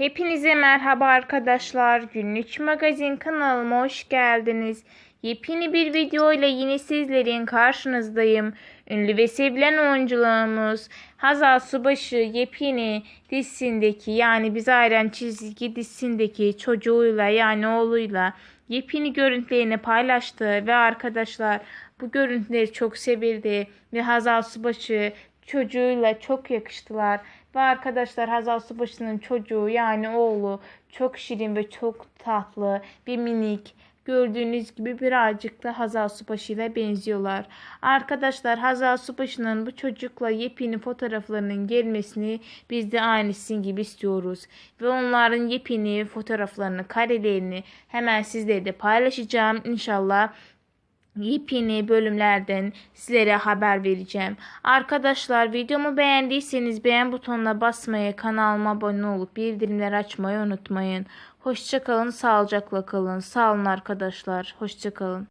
Hepinize merhaba arkadaşlar. Günlük Magazin kanalıma hoş geldiniz. Yepyeni bir video ile yine sizlerin karşınızdayım. Ünlü ve sevilen oyuncularımız Hazal Subaşı yepyeni dizisindeki yani Biz Ayran çizgi dizisindeki çocuğuyla yani oğluyla yepyeni görüntülerini paylaştı ve arkadaşlar bu görüntüleri çok sevildi ve Hazal Subaşı çocuğuyla çok yakıştılar. Ve arkadaşlar Hazal Subaşı'nın çocuğu yani oğlu çok şirin ve çok tatlı bir minik. Gördüğünüz gibi birazcık da Hazal Subaşı ile benziyorlar. Arkadaşlar Hazal Subaşı'nın bu çocukla yepyeni fotoğraflarının gelmesini biz de aynısın gibi istiyoruz. Ve onların yepyeni fotoğraflarını, karelerini hemen sizlerle paylaşacağım. İnşallah yepyeni bölümlerden sizlere haber vereceğim. Arkadaşlar videomu beğendiyseniz beğen butonuna basmayı, kanalıma abone olup bildirimleri açmayı unutmayın. Hoşçakalın, sağlıcakla kalın. Sağ olun arkadaşlar. Hoşçakalın.